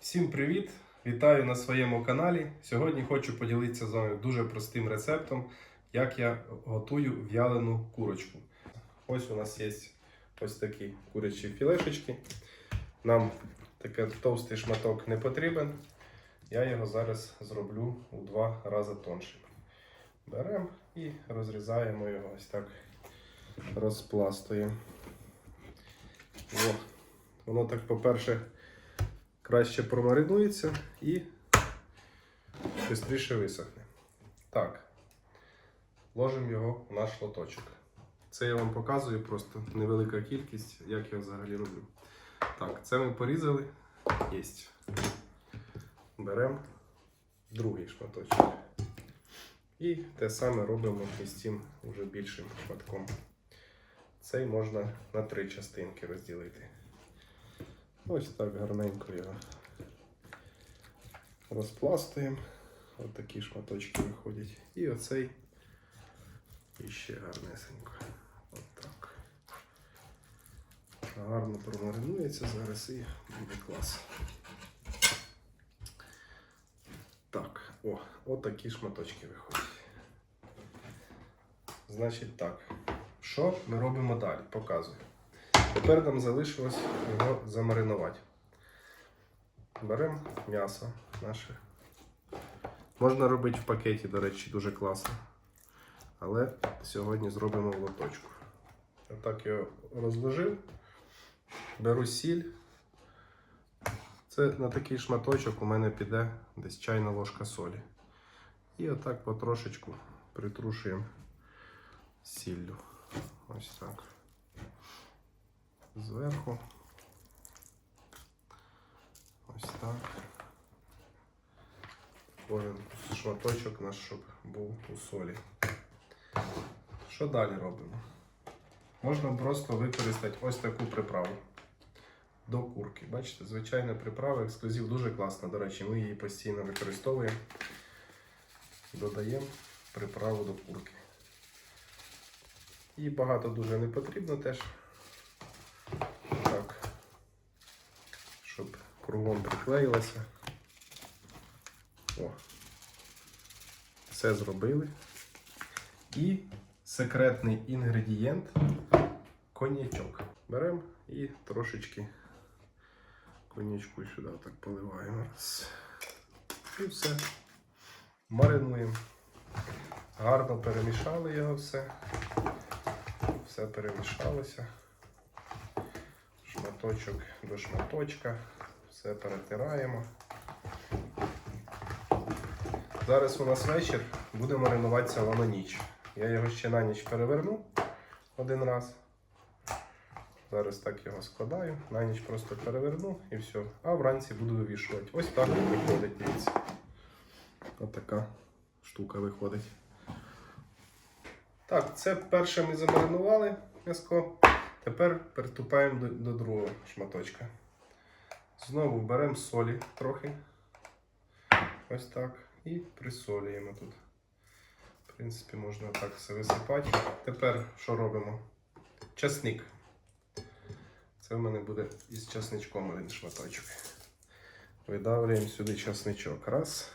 Всім привіт! Вітаю на своєму каналі. Сьогодні хочу поділитися з вами дуже простим рецептом, як я готую в'ялену курочку. Ось у нас є ось такі курячі філешечки. Нам такий товстий шматок не потрібен. Я його зараз зроблю у два рази тоншим. Беремо і розрізаємо його ось так, розпластуємо. О, воно так, по-перше, краще промаринується і швидше висохне. Так, ложимо його в наш лоточок. Це я вам показую просто невелика кількість, як я взагалі роблю. Так, це ми порізали. Єсть. Беремо другий шматочок. І те саме робимо із цим уже більшим шматком. Цей можна на три частинки розділити. Ось так гарненько його розпластуємо. Ось такі шматочки виходять. І оцей іще гарнесенько. От. Гарно промаринується зараз і буде клас. Так, о, от такі шматочки виходять. Значить так. Що ми робимо далі? Показую. Тепер нам залишилось його замаринувати. Беремо м'ясо наше. Можна робити в пакеті, до речі, дуже класно. Але сьогодні зробимо в лоточку. Отак його розложив. Беру сіль. Це на такий шматочок у мене піде десь чайна ложка солі. І отак потрошечку притрушуємо сіллю. Ось так зверху. Ось так. Кожен шматочок наш, щоб був у солі. Що далі робимо? Можна просто використати ось таку приправу до курки. Бачите, звичайна приправа, ексклюзив дуже класна. До речі, ми її постійно використовуємо. Додаємо приправу до курки. І багато дуже не потрібно теж. Так, щоб кругом приклеїлося. О, все зробили. І секретний інгредієнт коньячок. Беремо і трошечки коньячку сюди так поливаємо. Раз. І все. Маринуємо. Гарно перемішали його все. Все перемішалося шматочок до шматочка, все перетираємо. Зараз у нас вечір, буде маринуватися воно ніч. Я його ще на ніч переверну один раз. Зараз так його складаю, на ніч просто переверну і все. А вранці буду вивішувати. Ось так виходить, дивіться. Ось така штука виходить. Так, це перше ми замаринували м'яско. Тепер приступаємо до, до другого шматочка. Знову беремо солі трохи. Ось так. І присолюємо тут. В принципі, можна так все висипати. Тепер що робимо? Часник. Це в мене буде із часничком один шматочок. Видавлюємо сюди часничок. Раз.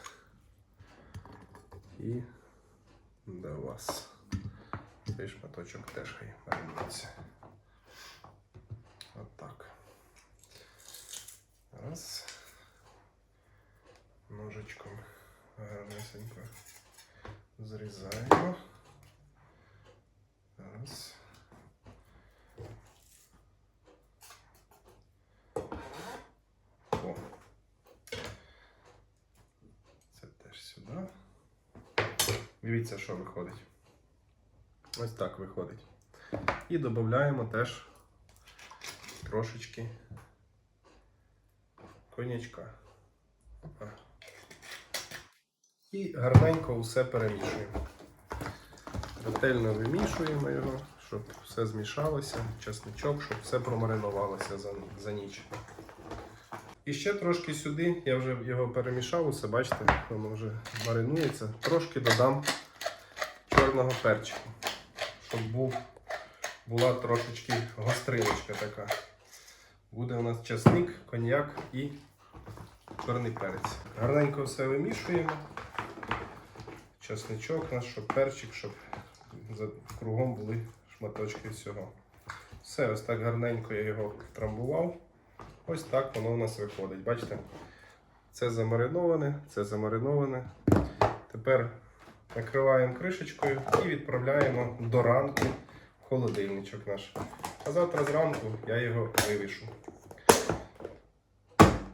І до вас. Цей шматочок теж хай маринується. От так. Раз. Ножичком гарнесенько зрізаємо. Раз. О. Це теж сюди. Дивіться, що виходить. Ось так виходить. І додаємо теж трошечки конячка. І гарненько все перемішуємо. Ретельно вимішуємо його, щоб все змішалося, чесничок, щоб все промаринувалося за, за ніч. І ще трошки сюди, я вже його перемішав, усе бачите, воно вже маринується. Трошки додам чорного перчику, щоб був була трошечки гостриночка така. Буде у нас часник, коньяк і чорний перець. Гарненько все вимішуємо. Чесничок наш, щоб перчик, щоб кругом були шматочки всього. Все, ось так гарненько я його трамбував. Ось так воно у нас виходить. Бачите? Це замариноване, це замариноване. Тепер накриваємо кришечкою і відправляємо до ранку в холодильничок наш. А завтра зранку я його вивішу.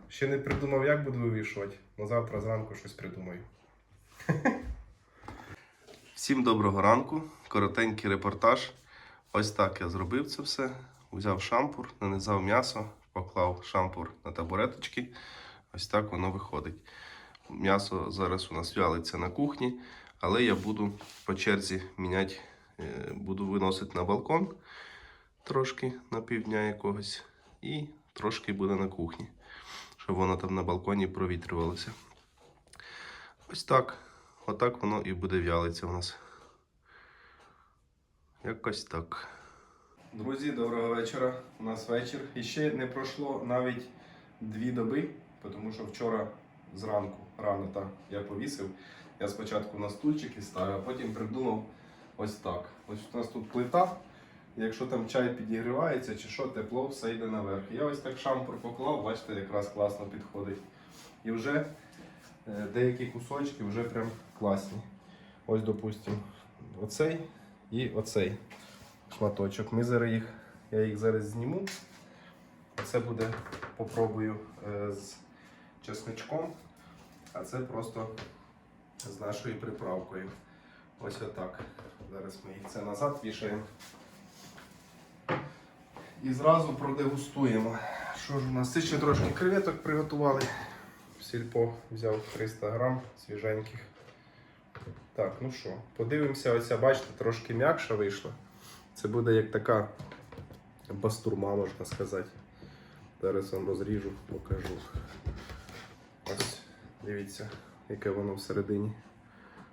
Ще не придумав, як буду вивішувати, але завтра зранку щось придумаю. Всім доброго ранку, коротенький репортаж. Ось так я зробив це все. Взяв шампур, нанизав м'ясо, поклав шампур на табуреточки. Ось так воно виходить. М'ясо зараз у нас вялиться на кухні, але я буду по черзі міняти, е, буду виносити на балкон трошки на півдня якогось, і трошки буде на кухні, щоб воно там на балконі провітрювалося. Ось так. Отак воно і буде вялиться у нас. Якось так. Друзі, доброго вечора. У нас вечір. І ще не пройшло навіть дві доби, тому що вчора зранку, рано так, я повісив. Я спочатку на стульчики ставив, а потім придумав ось так. Ось у нас тут плита. Якщо там чай підігрівається чи що, тепло все йде наверх. Я ось так шампур поклав, бачите, якраз класно підходить. І вже е, деякі кусочки вже прям класні. Ось, допустимо, оцей і оцей шматочок. Ми зараз їх, я їх зараз зніму. Це буде, попробую е, з чесничком, а це просто з нашою приправкою. Ось отак. Зараз ми їх це назад вішаємо. І зразу продегустуємо. Що ж у нас? Ще трошки креветок приготували. Сільпо взяв 300 грам свіженьких. Так, ну що, подивимося, оця, бачите, трошки м'якша вийшла. Це буде як така бастурма, можна сказати. Зараз вам розріжу, покажу. Ось, дивіться, яке воно всередині.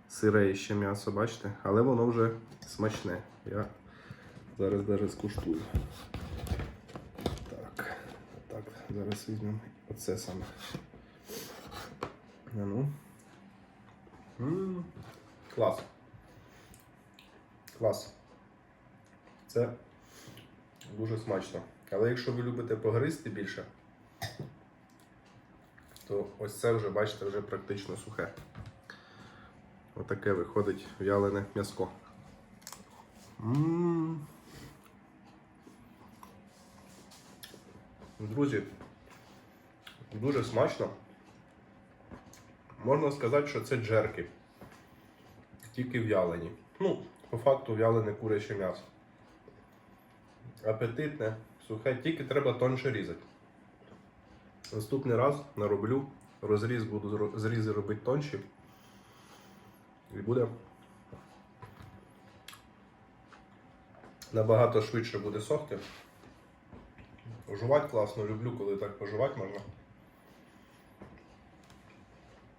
Сире ще м'ясо, бачите? Але воно вже смачне. Я зараз навіть скуштую. Зараз візьмемо оце саме. Ну. М, Клас. Клас. Це дуже смачно. Але якщо ви любите погристи більше, то ось це вже, бачите, вже практично сухе. Отаке виходить вялене м'яско. Друзі, дуже смачно. Можна сказати, що це джерки. Тільки в'ялені. Ну, по факту в'ялене куряче м'ясо. Апетитне, сухе, тільки треба тонше різати. Наступний раз нароблю, розріз буду зрізи робити тонші. І буде набагато швидше буде сохти. Жувати класно, люблю, коли так пожувати можна.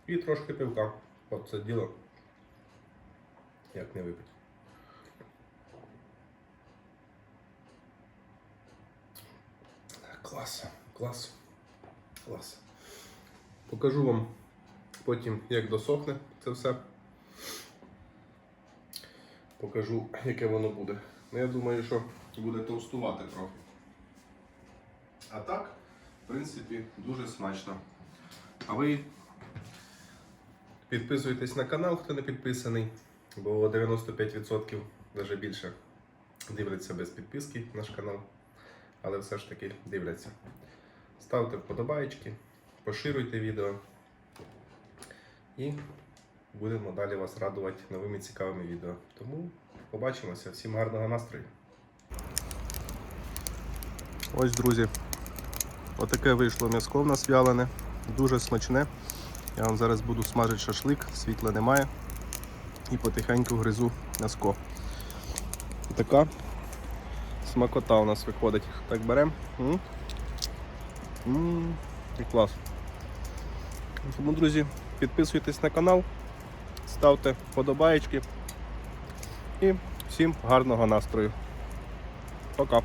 І трошки пивка. От це діло. Як не випити. Клас, клас, клас. Покажу вам потім, як досохне це все. Покажу, яке воно буде. Ну, я думаю, що буде товстувати трохи. А так, в принципі, дуже смачно. А ви підписуйтесь на канал, хто не підписаний, бо 95% навіть більше дивляться без підписки наш канал, але все ж таки дивляться. Ставте вподобайки, поширюйте відео і будемо далі вас радувати новими цікавими відео. Тому побачимося. Всім гарного настрою. Ось, друзі, отаке вийшло м'яско в нас вялене, дуже смачне. Я вам зараз буду смажити шашлик, світла немає. І потихеньку гризу м'яско. Така смакота у нас виходить. Так беремо. І клас. Тому, друзі, підписуйтесь на канал, ставте вподобаєчки і всім гарного настрою. Пока.